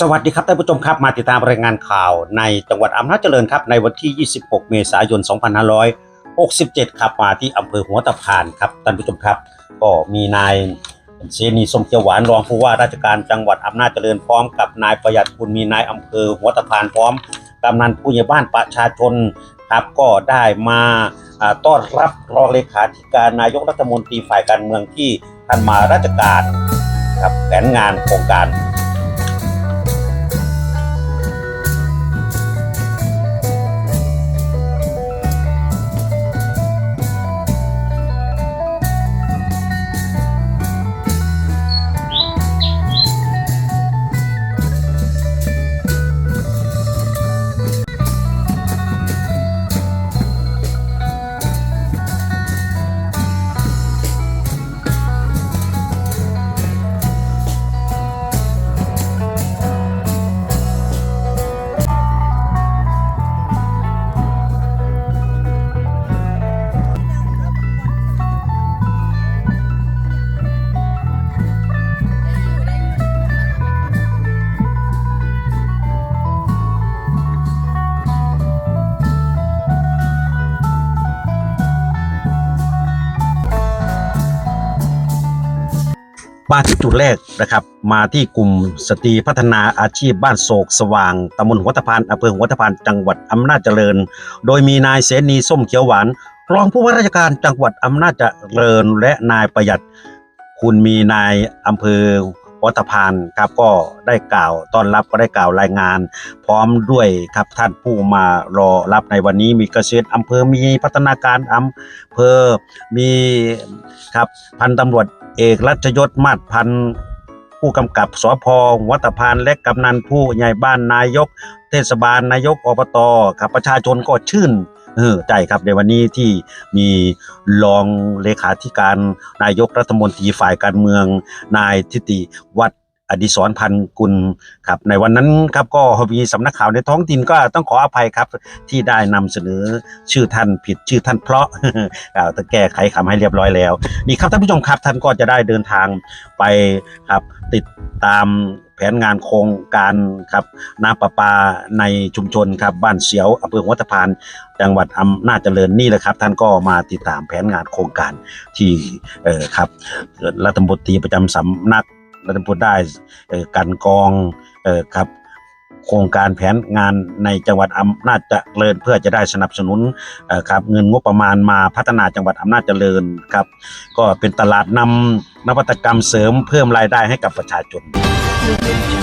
สวัสดีครับท่านผู้ชมครับมาติดตามรายงานข่าวในจังหวัดอำนาจเจริญครับในวันที่ 26 เมษายน 2567 ครับมาที่อำเภอหัวตะพานครับท่านผู้ชมครับ ก็มีนายเสนีสมเขียวหวานรองผู้ว่าราชการจังหวัดอำนาจเจริญพร้อมกับนายประหยัดคุณมีนายอำเภอหัวตะพานพร้อมกำนันผู้ใหญ่บ้านประชาชน ครับก็ได้มาอ่าต้อนรับรองเลขาธิการนายกรัฐมนตรีฝ่ายการเมืองที่ท่านมาราชการครับแผนงานโครงการ มาที่จุดแรกนะครับ มาที่กลุ่มสตรีพัฒนาอาชีพบ้านโศกสว่างตำบลหัวตะพานอำเภอหัวตะพานจังหวัดอำนาจเจริญ โดยมีนายเสนีส้มเขียวหวานรองผู้ว่าราชการจังหวัดอำนาจเจริญ และนายประหยัด คุณมีนายอำเภอ วตะพานครับก็ได้กล่าวต้อนรับก็ได้กล่าวรายงาน พร้อมด้วยครับท่านผู้มารอรับในวันนี้มีเกษตรอำเภอมีพัฒนาการอำเภอมีครับพันตำรวจเอกรัชยศมาศพันผู้กำกับสพหัวตะพานและกำนันผู้ใหญ่บ้านนายก เทศบาลนายกอบตครับประชาชนก็ชื่น เออใจครับในวันนี้ที่มีรองเลขาธิการนายกรัฐมนตรีฝ่ายการเมือง นายทิติวัฒน์อดิศรพันธ์กุลครับในวันนั้นครับก็มีสำนักข่าวในท้องถิ่นก็ต้องขออภัยครับ ที่ได้นำเสนอชื่อท่านผิดชื่อท่านเพราะอ่าแต่แก้ไขคำให้เรียบร้อยแล้ว นี่ครับท่านผู้ชมครับท่านก็จะได้เดินทางไปครับติดตาม นงานโครงการครับน้ำประปาในชุมชนครับบ้านเสียวอำเภอหัวตพานจังหวัดอำนาจเจริญนี่แหละครับ ท่านก็มาติดตามแผนงานโครงการที่เออครับรัฐมนตรีประจำสำนักรัฐมนตรีได้การกองเออครับโครงการแผนงานในจังหวัดอำนาจเจริญเพื่อจะได้สนับสนุนเออครับเงินงบประมาณมาพัฒนาจังหวัดอำนาจเจริญครับ ก็เป็นตลาดนำนวัตกรรมเสริมเพิ่มรายได้ให้กับประชาชน Thank you.